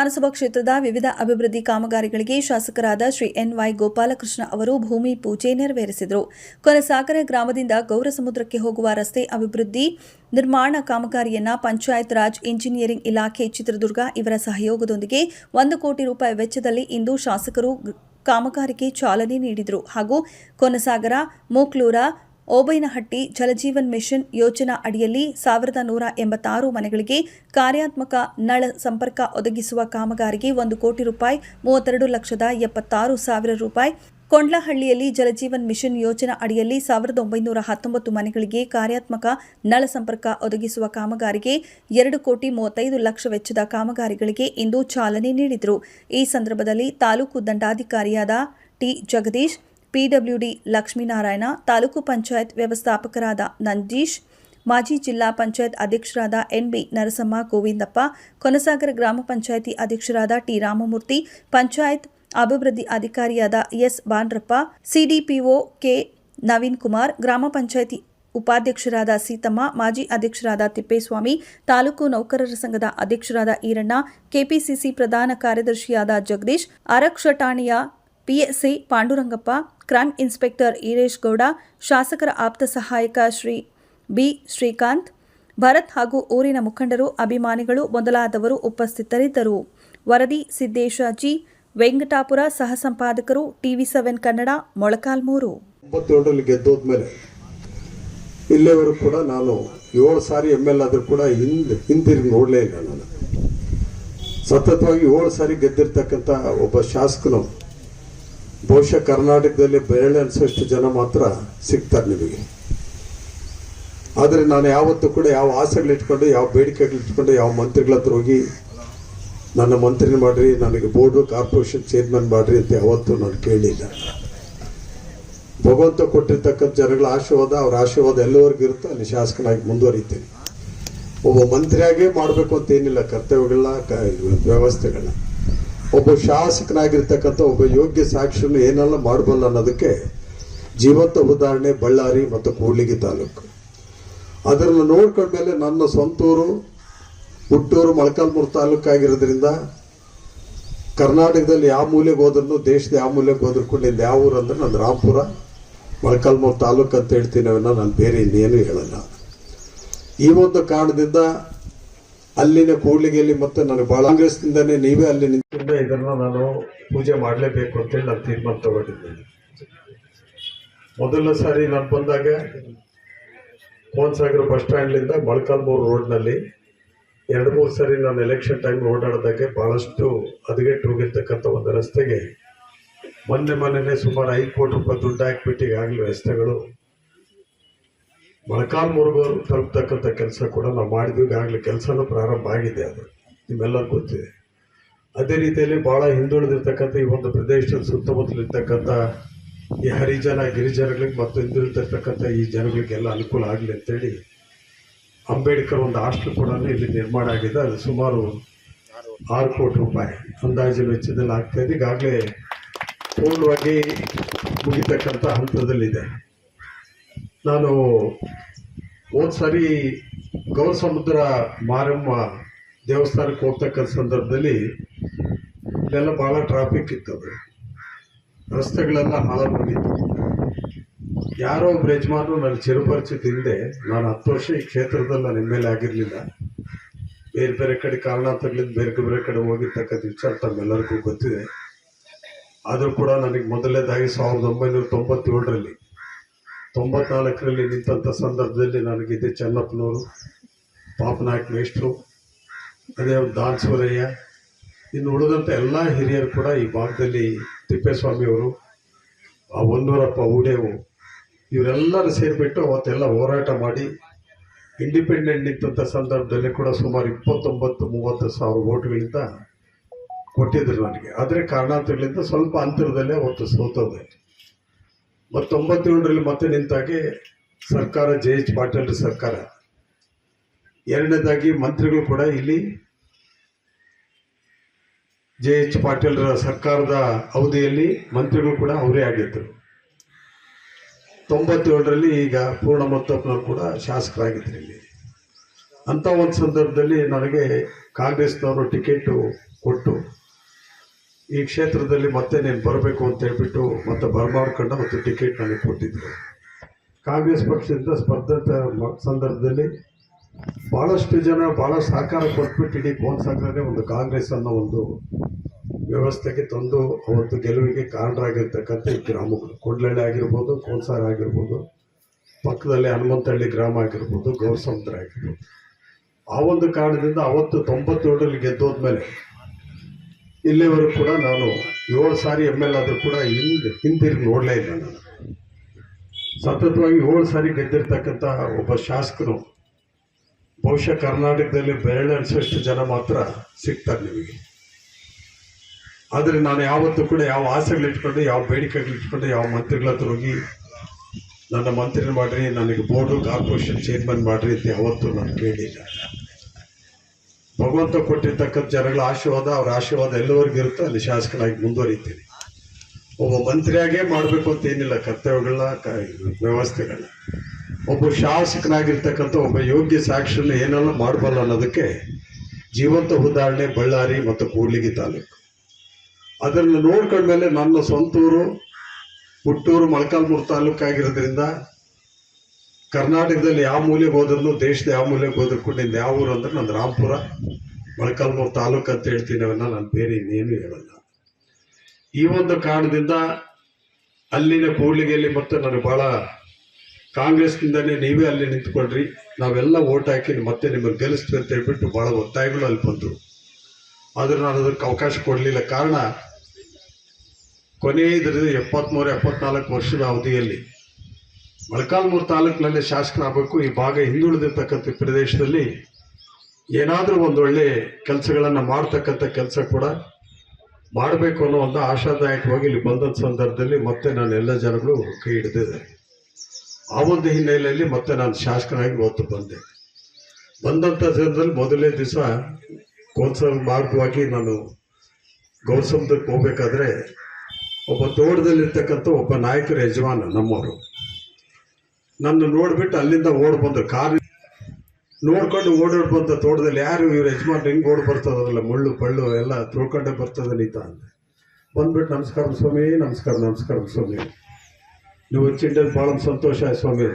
ವಿಧಾನಸಭಾ ಕ್ಷೇತ್ರದ ವಿವಿಧ ಅಭಿವೃದ್ಧಿ ಕಾಮಗಾರಿಗಳಿಗೆ ಶಾಸಕರಾದ ಶ್ರೀ ಎನ್ ವೈ ಗೋಪಾಲಕೃಷ್ಣ ಅವರು ಭೂಮಿ ಪೂಜೆ ನೆರವೇರಿಸಿದರು. ಕೊನಸಾಗರ ಗ್ರಾಮದಿಂದ ಗೌರಸಮುದ್ರಕ್ಕೆ ಹೋಗುವ ರಸ್ತೆ ಅಭಿವೃದ್ಧಿ ನಿರ್ಮಾಣ ಕಾಮಗಾರಿಯನ್ನ ಪಂಚಾಯತ್ ರಾಜ್ ಇಂಜಿನಿಯರಿಂಗ್ ಇಲಾಖೆ ಚಿತ್ರದುರ್ಗ ಇವರ ಸಹಯೋಗದೊಂದಿಗೆ ಒಂದು ಕೋಟಿ ರೂಪಾಯಿ ವೆಚ್ಚದಲ್ಲಿ ಇಂದು ಶಾಸಕರು ಕಾಮಗಾರಿಗೆ ಚಾಲನೆ ನೀಡಿದರು. ಹಾಗೂ ಕೊನಸಾಗರ, ಮೂಕ್ಲೂರ ಓಬೈನಹಟ್ಟಿ ಜಲಜೀವನ್ ಮಿಷನ್ ಯೋಜನಾ ಅಡಿಯಲ್ಲಿ ಸಾವಿರದ ನೂರ ಎಂಬತ್ತಾರು ಮನೆಗಳಿಗೆ ಕಾರ್ಯಾತ್ಮಕ ನಳ ಸಂಪರ್ಕ ಒದಗಿಸುವ ಕಾಮಗಾರಿಗೆ ಒಂದು ಕೋಟಿ ರೂಪಾಯಿ, ಮೂವತ್ತೆರಡು ಲಕ್ಷದ ಎಪ್ಪತ್ತಾರು ಸಾವಿರ ರೂಪಾಯಿ. ಕೊಂಡ್ಲಹಳ್ಳಿಯಲ್ಲಿ ಜಲಜೀವನ್ ಮಿಷನ್ ಯೋಜನಾ ಅಡಿಯಲ್ಲಿ ಸಾವಿರದ ಒಂಬೈನೂರ ಹತ್ತೊಂಬತ್ತು ಮನೆಗಳಿಗೆ ಕಾರ್ಯಾತ್ಮಕ ನಳ ಸಂಪರ್ಕ ಒದಗಿಸುವ ಕಾಮಗಾರಿಗೆ ಎರಡು ಕೋಟಿ ಮೂವತ್ತೈದು ಲಕ್ಷ ವೆಚ್ಚದ ಕಾಮಗಾರಿಗಳಿಗೆ ಇಂದು ಚಾಲನೆ ನೀಡಿದರು. ಈ ಸಂದರ್ಭದಲ್ಲಿ ತಾಲೂಕು ದಂಡಾಧಿಕಾರಿಯಾದ ಟಿ ಜಗದೀಶ್ ಪಿಡಬ್ಲ್ಯೂಡಿ ಲಕ್ಷ್ಮೀನಾರಾಯಣ, ತಾಲೂಕು ಪಂಚಾಯತ್ ವ್ಯವಸ್ಥಾಪಕರಾದ ನಂದೀಶ್, ಮಾಜಿ ಜಿಲ್ಲಾ ಪಂಚಾಯತ್ ಅಧ್ಯಕ್ಷರಾದ ಎನ್ಬಿ ನರಸಮ್ಮ ಗೋವಿಂದಪ್ಪ, ಕೊನಸಾಗರ ಗ್ರಾಮ ಪಂಚಾಯಿತಿ ಅಧ್ಯಕ್ಷರಾದ ಟಿ ರಾಮಮೂರ್ತಿ, ಪಂಚಾಯತ್ ಅಭಿವೃದ್ಧಿ ಅಧಿಕಾರಿಯಾದ S Bandrappa CDPO K Naveen Kumar ಗ್ರಾಮ ಪಂಚಾಯಿತಿ ಉಪಾಧ್ಯಕ್ಷರಾದ ಸೀತಮ್ಮ, ಮಾಜಿ ಅಧ್ಯಕ್ಷರಾದ ತಿಪ್ಪೇಸ್ವಾಮಿ, ತಾಲೂಕು ನೌಕರರ ಸಂಘದ ಅಧ್ಯಕ್ಷರಾದ ಈರಣ್ಣ, ಕೆಪಿಸಿಸಿ ಪ್ರಧಾನ ಕಾರ್ಯದರ್ಶಿಯಾದ ಜಗದೀಶ್ ಆರಕ್ಷ ಠಾಣೆಯ PSI Pandurangappa crime inspector Eresh Gowda, ಶಾಸಕರ ಆಪ್ತ ಸಹಾಯಕ ಶ್ರೀ ಬಿ ಶ್ರೀಕಾಂತ್, ಭರತ್ ಹಾಗೂ ಊರಿನ ಮುಖಂಡರು, ಅಭಿಮಾನಿಗಳು ಮೊದಲಾದವರು ಉಪಸ್ಥಿತರಿದ್ದರು. ವರದಿ ಸಿದ್ದೇಶ ಜಿ, ವೆಂಕಟಾಪುರ ಸಹ ಸಂಪಾದಕರು, ಟಿವಿ ಸೆವೆನ್ ಕನ್ನಡ, ಮೊಳಕಾಲ್ಮೂರು. ಗೆದ್ದೋದ್ಮೇಲೆ ಇಲ್ಲಿವರೆಗೂ ಕೂಡ ನಾನು ಏಳು ಸಾರಿ ಎಂ ಎಲ್ ಆದ್ರೂ ಕೂಡ ಹಿಂದೆ, ಹಿಂತಿರುಗಿ ನೋಡಲೇ ಇಲ್ಲ ನಾನು. ಸತತವಾಗಿ ಏಳು ಸಾರಿ ಗೆದ್ದಿರ್ತಕ್ಕಂಥ ಒಬ್ಬ ಶಾಸಕನು ಬಹುಶಃ ಕರ್ನಾಟಕದಲ್ಲಿ ಬೆರಳೆ ಅನಿಸೋಷ್ಟು ಜನ ಮಾತ್ರ ಸಿಗ್ತಾರೆ ನಿಮಗೆ. ಆದರೆ ನಾನು ಯಾವತ್ತೂ ಕೂಡ ಯಾವ ಆಸೆಗಳಿಟ್ಕೊಂಡು ಯಾವ ಬೇಡಿಕೆಗಳಿಟ್ಕೊಂಡು ಯಾವ ಮಂತ್ರಿಗಳ ಹತ್ರ ಹೋಗಿ ನನ್ನ ಮಂತ್ರಿನ ಮಾಡಿರಿ, ನನಗೆ ಬೋರ್ಡು, ಕಾರ್ಪೊರೇಷನ್ ಚೇರ್ಮನ್ ಮಾಡ್ರಿ ಅಂತ ಯಾವತ್ತೂ ನಾನು ಕೇಳಿಲ್ಲ. ಭಗವಂತ ಕೊಟ್ಟಿರ್ತಕ್ಕಂಥ ಜನಗಳ ಆಶೀರ್ವಾದ, ಅವ್ರ ಆಶೀರ್ವಾದ ಎಲ್ಲವರೆಗೂ ಇರುತ್ತೋ, ಅಲ್ಲಿ ಶಾಸಕನಾಗಿ ಮುಂದುವರಿತೀನಿ. ಒಬ್ಬ ಮಂತ್ರಿಯಾಗೇ ಮಾಡಬೇಕು ಅಂತ ಏನಿಲ್ಲ ಕರ್ತವ್ಯಗಳನ್ನ ವ್ಯವಸ್ಥೆಗಳನ್ನ. ಒಬ್ಬ ಶಾಸಕನಾಗಿರ್ತಕ್ಕಂಥ ಒಬ್ಬ ಯೋಗ್ಯ ಸಾಕ್ಷಿಯನ್ನು ಏನೆಲ್ಲ ಮಾಡಬಲ್ಲ ಅನ್ನೋದಕ್ಕೆ ಜೀವಂತ ಉದಾಹರಣೆ ಬಳ್ಳಾರಿ ಮತ್ತು ಕೂಡ್ಲಿಗಿ ತಾಲೂಕು. ಅದನ್ನು ನೋಡ್ಕೊಂಡ್ಮೇಲೆ ನನ್ನ ಸ್ವಂತೂರು, ಹುಟ್ಟೂರು, ಮೊಳಕಾಲ್ಮೂರು ತಾಲೂಕು ಆಗಿರೋದ್ರಿಂದ ಕರ್ನಾಟಕದಲ್ಲಿ ಯಾವ ಮೂಲೆಗೆ ಹೋದ್ರೂ ದೇಶದ ಯಾವ ಮೂಲೆಗೆ ಹೋದ್ರು ಕೂಡ ನಿಂದು ಯಾವ ಊರು ಅಂದ್ರೆ ನಾನು ರಾಮಪುರ. ಮೊಳಕಾಲ್ಮೂರು ತಾಲೂಕು ಅಂತ ಹೇಳ್ತೀನಿ ಅವನ್ನ, ನಾನು ಬೇರೆ ಇನ್ನೇನು ಹೇಳಲ್ಲ. ಈ ಒಂದು ಕಾರಣದಿಂದ ಅಲ್ಲಿನ ಕೂಡ್ಲಿಗೆಯಲ್ಲಿ ಮತ್ತೆ ನನಗೆ ಭಾಳ ಕಾಂಗ್ರೆಸ್ನಿಂದನೇ ನೀವೇ ಅಲ್ಲಿ ನಿಂತಿಂದ ಇದನ್ನ ನಾನು ಪೂಜೆ ಮಾಡಲೇಬೇಕು ಅಂತೇಳಿ ನಾನು ತೀರ್ಮಾನ ತಗೊಂಡಿದ್ದೀನಿ. ಮೊದಲ ಸಾರಿ ನಾನು ಬಂದಾಗ ಕೋನ್ಸಾಗರ ಬಸ್ ಸ್ಟ್ಯಾಂಡ್ಲಿಂದ ಮೊಳಕಾಲ್ಮೂರು ರೋಡ್ನಲ್ಲಿ ಎರಡು, ಮೂರು ಸಾರಿ ನಾನು ಎಲೆಕ್ಷನ್ ಟೈಮ್ ಓಡಾಡಿದಾಗೆ ಭಾಳಷ್ಟು ಹದಗೆಟ್ಟು ಹೋಗಿರ್ತಕ್ಕಂಥ ಒಂದು ರಸ್ತೆಗೆ ಮೊನ್ನೆ ಮೊನ್ನೆ ಸುಮಾರು ಐದು ಕೋಟಿ ರೂಪಾಯಿ ದುಡ್ಡು ಹಾಕ್ಬಿಟ್ಟು ಈಗಾಗಲೇ ರಸ್ತೆಗಳು ಮೊಳಕಾಲ್ಮೂರ್ಗು ತಲುಪ್ತಕ್ಕಂಥ ಕೆಲಸ ಕೂಡ ನಾವು ಮಾಡಿದ್ವಿ. ಈಗಾಗಲೇ ಕೆಲಸನೂ ಪ್ರಾರಂಭ ಆಗಿದೆ ಅದು. ನಿಮ್ಮೆಲ್ಲರಿಗೂ ಗೊತ್ತಿದೆ. ಅದೇ ರೀತಿಯಲ್ಲಿ ಭಾಳ ಹಿಂದುಳಿದಿರ್ತಕ್ಕಂಥ ಈ ಒಂದು ಪ್ರದೇಶದ ಸುತ್ತಮುತ್ತಲಿರ್ತಕ್ಕಂಥ ಈ ಹರಿಜನ, ಗಿರಿಜನಗಳಿಗೆ ಮತ್ತು ಹಿಂದುಳಿದಿರ್ತಕ್ಕಂಥ ಈ ಜನಗಳಿಗೆಲ್ಲ ಅನುಕೂಲ ಆಗಲಿ ಅಂತೇಳಿ ಅಂಬೇಡ್ಕರ್ ಒಂದು ಹಾಸ್ಟೆಲ್ ಕೂಡ ಇಲ್ಲಿ ನಿರ್ಮಾಣ ಆಗಿದೆ. ಅದು ಸುಮಾರು ಆರು ಕೋಟಿ ರೂಪಾಯಿ ಅಂದಾಜಿನ ವೆಚ್ಚದಲ್ಲಿ ಆಗ್ತಾಯಿದೆ ಈಗಾಗಲೇ ಪೂರ್ಣವಾಗಿ ಮುಗಿತಕ್ಕಂಥ ಹಂತದಲ್ಲಿದೆ. ನಾನು ಹೋದ ಸಾರಿ ಗೌರಸಮುದ್ರ ಮಾರಮ್ಮ ದೇವಸ್ಥಾನಕ್ಕೆ ಹೋಗ್ತಕ್ಕಂಥ ಸಂದರ್ಭದಲ್ಲಿ ಇಲ್ಲೆಲ್ಲ ಭಾಳ ಟ್ರಾಫಿಕ್ ಇತ್ತು ಅದು. ರಸ್ತೆಗಳೆಲ್ಲ ಹಾಳಾಗೋಗಿತ್ತು ಯಾರೋ ಒಬ್ಬ ಯಜಮಾನರು ನನ್ನ ಚಿರಪರಿಚಿತ ಹಿಂದೆ, ನಾನು ಹತ್ತು ವರ್ಷ ಈ ಕ್ಷೇತ್ರದಲ್ಲಿ ನಾನು ಎಂ ಎಲ್ ಎ ಆಗಿರಲಿಲ್ಲ. ಬೇರೆ ಬೇರೆ ಕಡೆ ಕಾರಣಾಂತರಗಳಿಂದ ಬೇರೆ ಬೇರೆ ಕಡೆ ಹೋಗಿರ್ತಕ್ಕಂಥ ವಿಚಾರ ತಮ್ಮೆಲ್ಲರಿಗೂ ಗೊತ್ತಿದೆ. ಆದರೂ ಕೂಡ ನನಗೆ ಮೊದಲನೇದಾಗಿ ಸಾವಿರದ ಒಂಬೈನೂರ ತೊಂಬತ್ತೇಳರಲ್ಲಿ ತೊಂಬತ್ನಾಲ್ಕರಲ್ಲಿ ನಿಂತಂಥ ಸಂದರ್ಭದಲ್ಲಿ ನನಗಿದೆ ಚನ್ನಪ್ಪನವರು, ಪಾಪನಾಯಕ್ ಮೇಷ್ಟ್ರು, ಅದೇ ದಾನ್ಸೂರಯ್ಯ ಇನ್ನು ಉಳಿದಂಥ ಎಲ್ಲ ಹಿರಿಯರು ಕೂಡ ಈ ಭಾಗದಲ್ಲಿ ತಿಪ್ಪೇಸ್ವಾಮಿಯವರು ಆ ಒಂದೂರಪ್ಪ ಉಡೇವು, ಇವರೆಲ್ಲರೂ ಸೇರಿಬಿಟ್ಟು ಅವತ್ತೆಲ್ಲ ಹೋರಾಟ ಮಾಡಿ ಇಂಡಿಪೆಂಡೆಂಟ್ ನಿಂತಂಥ ಸಂದರ್ಭದಲ್ಲಿ ಕೂಡ ಸುಮಾರು ಇಪ್ಪತ್ತೊಂಬತ್ತು, ಮೂವತ್ತು ಸಾವಿರ ಓಟ್ಗಳಿಂದ ಕೊಟ್ಟಿದ್ದರು ನನಗೆ. ಆದರೆ ಕಾರಣಾಂತರಗಳಿಂದ ಸ್ವಲ್ಪ ಅಂತರದಲ್ಲೇ ಅವತ್ತು ಸೋತೋದೆ. ಮತ್ತು ತೊಂಬತ್ತೇಳರಲ್ಲಿ ಮತ್ತೆ ನಿಂತಾಗೆ ಸರ್ಕಾರ, ಜೆ ಎಚ್ ಪಾಟೀಲ್ ಸರ್ಕಾರ. ಎರಡನೇದಾಗಿ ಮಂತ್ರಿಗಳು ಕೂಡ ಇಲ್ಲಿ ಜೆ ಎಚ್ ಪಾಟೀಲ್ರ ಸರ್ಕಾರದ ಅವಧಿಯಲ್ಲಿ ಮಂತ್ರಿಗಳು ಕೂಡ ಅವರೇ ಆಗಿದ್ದರು. ತೊಂಬತ್ತೇಳರಲ್ಲಿ ಈಗ ಪೂರ್ಣ ಮತ್ತಪ್ಪನವರು ಕೂಡ ಶಾಸಕರಾಗಿದ್ದರು ಇಲ್ಲಿ. ಅಂಥ ಒಂದು ಸಂದರ್ಭದಲ್ಲಿ ನನಗೆ ಕಾಂಗ್ರೆಸ್ನವರು ಟಿಕೆಟು ಕೊಟ್ಟು ಈ ಕ್ಷೇತ್ರದಲ್ಲಿ ಮತ್ತೆ ನೀನು ಬರಬೇಕು ಅಂತ ಹೇಳ್ಬಿಟ್ಟು ಮತ್ತೆ ಬರಮಾಡ್ಕೊಂಡು ಮತ್ತು ಟಿಕೆಟ್ ನನಗೆ ಕೊಟ್ಟಿದ್ದರು ಕಾಂಗ್ರೆಸ್ ಪಕ್ಷದಿಂದ ಸ್ಪರ್ಧೆ ಸಂದರ್ಭದಲ್ಲಿ ಭಾಳಷ್ಟು ಜನ ಭಾಳ ಸಹಕಾರ ಕೊಟ್ಬಿಟ್ಟು ಇಡೀ ಕೋನ್ಸಾಗ್ರೇ ಒಂದು ಕಾಂಗ್ರೆಸ್ ಅನ್ನೋ ಒಂದು ವ್ಯವಸ್ಥೆಗೆ ತಂದು ಅವತ್ತು ಗೆಲುವಿಗೆ ಕಾರಣರಾಗಿರ್ತಕ್ಕಂಥ ಈ ಗ್ರಾಮಗಳು. ಕೊಡ್ಲಳ್ಳಿ ಆಗಿರ್ಬೋದು ಕೋನ್ಸಾರ ಆಗಿರ್ಬೋದು, ಪಕ್ಕದಲ್ಲಿ ಹನುಮಂತಹಳ್ಳಿ ಗ್ರಾಮ ಆಗಿರ್ಬೋದು, ಗೌರಸಮುದ್ರ ಆಗಿರ್ಬೋದು. ಆ ಒಂದು ಕಾರಣದಿಂದ ಅವತ್ತು ತೊಂಬತ್ತೇಳರಲ್ಲಿ ಗೆದ್ದೋದ್ಮೇಲೆ ಇಲ್ಲಿವರೆಗೂ ಕೂಡ ನಾನು ಏಳು ಸಾರಿ ಎಂ ಎಲ್ ಆದರೂ ಕೂಡ ಹಿಂದೆ ಹಿಂದಿರುಗಿ ನೋಡಲೇ ಇಲ್ಲ ನಾನು. ಸತತವಾಗಿ ಏಳು ಸಾರಿ ಗೆದ್ದಿರ್ತಕ್ಕಂಥ ಒಬ್ಬ ಶಾಸಕರು, ಬಹುಶಃ ಕರ್ನಾಟಕದಲ್ಲಿ ಬೆರಳೆಣಿಸೋಷ್ಟು ಜನ ಮಾತ್ರ ಸಿಗ್ತಾರೆ ನಿಮಗೆ. ಆದರೆ ನಾನು ಯಾವತ್ತೂ ಕೂಡ ಯಾವ ಆಸೆಗಳು ಇಟ್ಕೊಂಡು ಯಾವ ಬೇಡಿಕೆಗಳು ಇಟ್ಕೊಂಡು, ಯಾವ ಮಂತ್ರಿಗಳ ಹತ್ರ ಹೋಗಿ ನನ್ನ ಮಂತ್ರಿ ಮಾಡಿರಿ, ನನಗೆ ಬೋರ್ಡು ಕಾರ್ಪೊರೇಷನ್ ಚೇರ್ಮನ್ ಮಾಡಿರಿ ಅಂತ ಯಾವತ್ತೂ ನಾನು ಕೇಳಿಲ್ಲ. ಭಗವಂತ ಕೊಟ್ಟಿರ್ತಕ್ಕಂಥ ಜನಗಳ ಆಶೀರ್ವಾದ, ಅವ್ರ ಆಶೀರ್ವಾದ ಎಲ್ಲವರೆಗೂ ಇರುತ್ತೆ. ಅಲ್ಲಿ ಶಾಸಕನಾಗಿ ಮುಂದುವರಿತೀನಿ. ಒಬ್ಬ ಮಂತ್ರಿಯಾಗೇ ಮಾಡಬೇಕು ಅಂತ ಏನಿಲ್ಲ. ಕರ್ತವ್ಯಗಳನ್ನ ವ್ಯವಸ್ಥೆಗಳನ್ನ ಒಬ್ಬ ಶಾಸಕನಾಗಿರ್ತಕ್ಕಂಥ ಒಬ್ಬ ಯೋಗ್ಯ ಸಾಕ್ಷಿಯನ್ನು ಏನೆಲ್ಲ ಮಾಡಬಲ್ಲ ಅನ್ನೋದಕ್ಕೆ ಜೀವಂತ ಉದಾಹರಣೆ ಬಳ್ಳಾರಿ ಮತ್ತು ಕೂಡ್ಲಿಗಿ ತಾಲೂಕು. ಅದನ್ನು ನೋಡ್ಕೊಂಡ್ಮೇಲೆ ನನ್ನ ಸ್ವಂತೂರು ಹುಟ್ಟೂರು, ಮೊಳಕಾಲ್ಮೂರು ತಾಲೂಕು ಆಗಿರೋದ್ರಿಂದ ಕರ್ನಾಟಕದಲ್ಲಿ ಯಾವ ಮೂಲೆಗೆ ಹೋದ್ರು ದೇಶದ ಯಾವ ಮೂಲೆಗೆ ಹೋದ್ರು ಕೂಡ ನಿಮ್ಮ ಯಾವ ಊರು ಅಂದ್ರೆ ನಂದು ರಾಮ್ಪುರ, ಮೊಳಕಾಲ್ಮೂರು ತಾಲೂಕು ಅಂತ ಹೇಳ್ತೀನಿ ಅವನ್ನ ನಾನು ಬೇರೆ ಇನ್ನೇನು ಹೇಳಲ್ಲ. ಈ ಒಂದು ಕಾರಣದಿಂದ ಅಲ್ಲಿನ ಕೂಡ್ಲಿಗೆಯಲ್ಲಿ ಮತ್ತೆ ನನಗೆ ಭಾಳ ಕಾಂಗ್ರೆಸ್ನಿಂದನೇ ನೀವೇ ಅಲ್ಲಿ ನಿಂತ್ಕೊಳ್ರಿ ನಾವೆಲ್ಲ ಓಟ್ ಹಾಕಿ ಮತ್ತೆ ನಿಮ್ಮನ್ನು ಗೆಲ್ಲಿಸ್ತೀವಿ ಅಂತ ಹೇಳ್ಬಿಟ್ಟು ಭಾಳ ಒತ್ತಾಯಗಳು ಅಲ್ಲಿ ಬಂದರು ಆದರೆ ನಾನು ಅದಕ್ಕೆ ಅವಕಾಶ ಕೊಡಲಿಲ್ಲ. ಕಾರಣ ಕೊನೆಯ ಇದರಲ್ಲಿ ಎಪ್ಪತ್ತ್ಮೂರು ಎಪ್ಪತ್ನಾಲ್ಕು ವರ್ಷದ ಅವಧಿಯಲ್ಲಿ ಮೊಳಕಾಲ್ಮೂರು ತಾಲೂಕಿನಲ್ಲಿ ಶಾಸಕರಾಗಬೇಕು ಈ ಭಾಗ ಹಿಂದುಳಿದಿರ್ತಕ್ಕಂಥ ಪ್ರದೇಶದಲ್ಲಿ ಏನಾದರೂ ಒಂದು ಒಳ್ಳೆ ಕೆಲಸಗಳನ್ನು ಮಾಡ್ತಕ್ಕಂಥ ಕೆಲಸ ಕೂಡ ಮಾಡಬೇಕು ಅನ್ನೋ ಒಂದು ಆಶಾದಾಯಕವಾಗಿ ಇಲ್ಲಿ ಬಂದಂಥ ಸಂದರ್ಭದಲ್ಲಿ ಮತ್ತೆ ನಾನು ಎಲ್ಲ ಜನಗಳು ಕೈ ಹಿಡಿದಿದೆ ಆ ಒಂದು ಹಿನ್ನೆಲೆಯಲ್ಲಿ ಮತ್ತೆ ನಾನು ಶಾಸಕನಾಗಿ ಇವತ್ತು ಬಂದೆ. ಬಂದಂಥ ಸಂದರ್ಭದಲ್ಲಿ ಮೊದಲನೇ ದಿವಸ ಕೋನ್ಸಲ್ ಮಾರ್ಗವಾಗಿ ನಾನು ಗೌಸಮುದ್ರಕ್ಕೆ ಹೋಗ್ಬೇಕಾದ್ರೆ ಒಬ್ಬ ತೋಟದಲ್ಲಿರ್ತಕ್ಕಂಥ ಒಬ್ಬ ನಾಯಕರ ಯಜಮಾನ ನಮ್ಮವರು. ನನ್ನ ನೋಡ್ಬಿಟ್ಟು ಅಲ್ಲಿಂದ ಓಡ್ ಬಂದ್ರು. ಕಾರ್ ನೋಡ್ಕೊಂಡು ಓಡಾಡ್ ಬಂದ ತೋಟದಲ್ಲಿ ಯಾರು ಇವ್ರ ಯಜಮಾನ್ ಹೆಂಗ್ ಓಡ್ ಬರ್ತದಲ್ಲ ಮುಳ್ಳು, ಪಳ್ಳು ಎಲ್ಲ ತಿಳ್ಕೊಂಡೇ ಬರ್ತದೆ ನೀತ ಅಂದೆ. ಬಂದ್ಬಿಟ್ಟು ನಮಸ್ಕಾರ ಸ್ವಾಮಿ, ನಮಸ್ಕಾರ ನಮಸ್ಕಾರ ಸ್ವಾಮಿ. ನೀವು ಚಿಂಡನ್ ಭಾಳ ಸಂತೋಷ ಆಯ್ತು ಸ್ವಾಮಿ.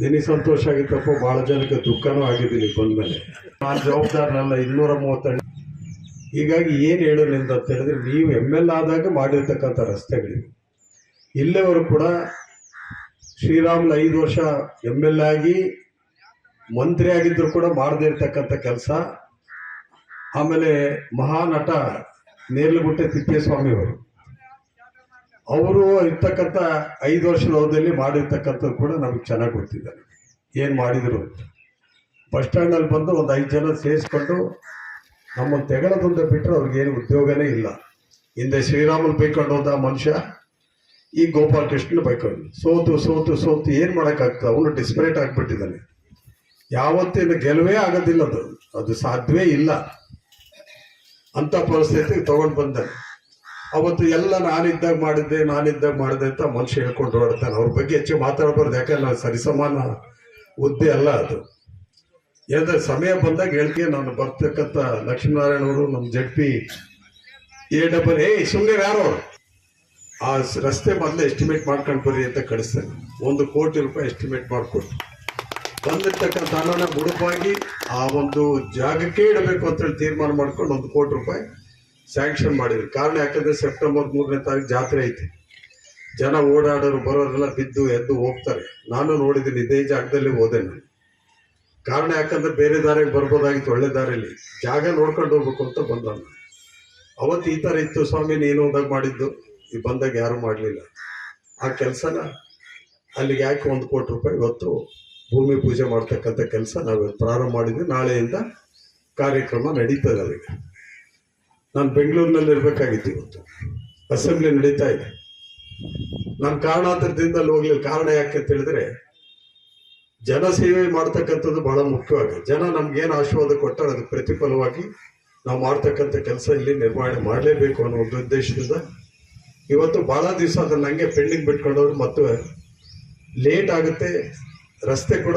ನಿನಗೆ ಸಂತೋಷ ಆಗಿತ್ತಪ್ಪ ಭಾಳ ಜನಕ್ಕೆ ದುಃಖನೂ ಆಗಿದ್ದೀನಿ ಬಂದ್ಮೇಲೆ ನಾನು ಜವಾಬ್ದಾರನಲ್ಲ, ಇನ್ನೂರ ಮೂವತ್ತೆರಡು ಹೀಗಾಗಿ ಏನು ಹೇಳೋ ಅಂತ ಹೇಳಿದ್ರೆ, ನೀವು ಎಂ ಎಲ್ ಆದಾಗ ಮಾಡಿರ್ತಕ್ಕಂಥ ರಸ್ತೆಗಳಿವೆ. ಇಲ್ಲೇವರು ಕೂಡ ಶ್ರೀರಾಮ್ಲು ಐದು ವರ್ಷ ಎಂ ಎಲ್ ಆಗಿ ಮಂತ್ರಿ ಆಗಿದ್ದರೂ ಕೂಡ ಮಾಡದೇ ಇರ್ತಕ್ಕಂಥ ಕೆಲಸ. ಆಮೇಲೆ ಮಹಾನಟ ನೇರ್ಲಗುಟ್ಟೆ ತಿಪ್ಪೇಸ್ವಾಮಿ ಅವರು. ಅವರು ಇರ್ತಕ್ಕಂಥ ಐದು ವರ್ಷದ ಅವಧಿಯಲ್ಲಿ ಮಾಡಿರ್ತಕ್ಕಂಥದ್ದು ಕೂಡ ನಮಗೆ ಚೆನ್ನಾಗಿ ಗೊತ್ತಿದೆ. ಏನು ಮಾಡಿದರು ಬಸ್ ಸ್ಟ್ಯಾಂಡಲ್ಲಿ ಬಂದು ಒಂದು ಐದು ಜನ ಸೇರಿಸ್ಕೊಂಡು ನಮ್ಮನ್ನು ತೆಗಳದಿಂದ ಬಿಟ್ಟರೆ ಅವ್ರಿಗೇನು ಉದ್ಯೋಗನೇ ಇಲ್ಲ. ಹಿಂದೆ ಶ್ರೀರಾಮನ್ ಬೈಕೊಂಡು ಹೋದ ಮನುಷ್ಯ ಈ ಗೋಪಾಲ್ ಕೃಷ್ಣ ಬೈಕೊಂಡು ಸೋತು ಸೋತು ಸೋತು ಏನು ಮಾಡೋಕ್ಕಾಗ್ತದೆ? ಅವನು ಡಿಸ್ಪರೇಟ್ ಆಗಿಬಿಟ್ಟಿದ್ದಾನೆ. ಯಾವತ್ತಿನ ಗೆಲುವೇ ಆಗೋದಿಲ್ಲ ಅದು. ಅದು ಸಾಧ್ಯವೇ ಇಲ್ಲ. ಅಂತ ಪರಿಸ್ಥಿತಿಗೆ ತಗೊಂಡು ಬಂದ ಅವತ್ತು ಎಲ್ಲ ನಾನಿದ್ದಾಗ ಮಾಡಿದ್ದೆ, ನಾನಿದ್ದಾಗ ಮಾಡಿದೆ ಅಂತ ಮನುಷ್ಯ ಹೇಳ್ಕೊಂಡು ಓಡ್ತಾನೆ ಅವ್ರ ಬಗ್ಗೆ ಹೆಚ್ಚು ಮಾತಾಡಬಾರ್ದು, ಯಾಕಂದ್ರೆ ನಾನು ಸರಿಸಮಾನ ಹುದ್ದೆ ಅಲ್ಲ ಅದು. ಯಾಕಂದ್ರೆ ಸಮಯ ಬಂದಾಗ ಹೇಳಿಕೆ ನಾನು ಬರ್ತಕ್ಕಂಥ ಲಕ್ಷ್ಮೀನಾರಾಯಣ ಅವರು ನಮ್ಮ ಜಡ್ಪಿ ಎ ಡಬಲ್ ಏ ಸುಮ್ಮನೆ ಯಾರು ಅವ್ರು? ಆ ರಸ್ತೆ ಮೊದಲು ಎಸ್ಟಿಮೇಟ್ ಮಾಡ್ಕೊಂಡು ಬರ್ರಿ ಅಂತ ಕಳಿಸ್ತೇನೆ ಒಂದು ಕೋಟಿ ರೂಪಾಯಿ ಎಸ್ಟಿಮೇಟ್ ಮಾಡಿಕೊಟ್ಟು ಬಂದಿರ್ತಕ್ಕಂಥ ಹಣನ ಮುಡುಪಾಗಿ ಆ ಒಂದು ಜಾಗಕ್ಕೆ ಇಡಬೇಕು ಅಂತೇಳಿ ತೀರ್ಮಾನ ಮಾಡ್ಕೊಂಡು ಒಂದು ಕೋಟಿ ರೂಪಾಯಿ ಸ್ಯಾಂಕ್ಷನ್ ಮಾಡಿದ್ರು. ಕಾರಣ ಯಾಕಂದರೆ ಸೆಪ್ಟೆಂಬರ್ ಮೂರನೇ ತಾರೀಕು ಜಾತ್ರೆ ಐತಿ. ಜನ ಓಡಾಡೋರು ಬರೋರೆಲ್ಲ ಬಿದ್ದು ಎದ್ದು ಹೋಗ್ತಾರೆ. ನಾನು ನೋಡಿದ್ದೀನಿ, ಇದೇ ಜಾಗದಲ್ಲಿ ಹೋದೆ ನಾನು. ಕಾರಣ ಯಾಕಂದ್ರೆ ಬೇರೆ ದಾರಿಗೆ ಬರ್ಬೋದಾಗಿತ್ತು, ಒಳ್ಳೆ ದಾರಿಯಲ್ಲಿ ಜಾಗ ನೋಡ್ಕೊಂಡು ಹೋಗ್ಬೇಕು ಅಂತ ಬಂದ. ಅವತ್ತು ಈ ಥರ ಇತ್ತು ಸ್ವಾಮಿ, ನೀನು ಹೋದಾಗ ಮಾಡಿದ್ದು. ಈ ಬಂದಾಗ ಯಾರು ಮಾಡಲಿಲ್ಲ. ಆ ಕೆಲಸನ ಅಲ್ಲಿಗೆ ಯಾಕೆ ಒಂದು ಕೋಟಿ ರೂಪಾಯಿ ಇವತ್ತು ಭೂಮಿ ಪೂಜೆ ಮಾಡ್ತಕ್ಕಂಥ ಕೆಲಸ ನಾವು ಪ್ರಾರಂಭ ಮಾಡಿದ್ವಿ. ನಾಳೆಯಿಂದ ಕಾರ್ಯಕ್ರಮ ನಡೀತದೆ ಅಲ್ಲಿಗೆ ನಾನು ಬೆಂಗಳೂರಿನಲ್ಲಿ ಇರಬೇಕಾಗಿತ್ತು ಇವತ್ತು. ಅಸೆಂಬ್ಲಿ ನಡೀತಾ ಇದೆ. ನಾನು ಕಾರಣಾಂತರದಿಂದ ಅಲ್ಲಿ ಹೋಗ್ಲಿಲ್ಲ. ಕಾರಣ ಯಾಕೆ ಅಂತ ಹೇಳಿದ್ರೆ, ಜನಸೇವೆ ಮಾಡ್ತಕ್ಕಂಥದ್ದು ಬಹಳ ಮುಖ್ಯವಾಗಿ. ಜನ ನಮ್ಗೇನು ಆಶೀರ್ವಾದ ಕೊಟ್ಟಾರೆ, ಅದಕ್ಕೆ ಪ್ರತಿಫಲವಾಗಿ ನಾವು ಮಾಡ್ತಕ್ಕಂಥ ಕೆಲಸ ಇಲ್ಲಿ ನಿರ್ವಹಣೆ ಮಾಡಲೇಬೇಕು ಅನ್ನೋ ಒಂದು ಉದ್ದೇಶದಿಂದ ಇವತ್ತು ಬಹಳ ದಿವಸ ಅದನ್ನ ಹಂಗೆ ಪೆಂಡಿಂಗ್ ಬಿಟ್ಕೊಂಡವ್ರು ಮತ್ತು ಲೇಟ್ ಆಗುತ್ತೆ ರಸ್ತೆ ಕೂಡ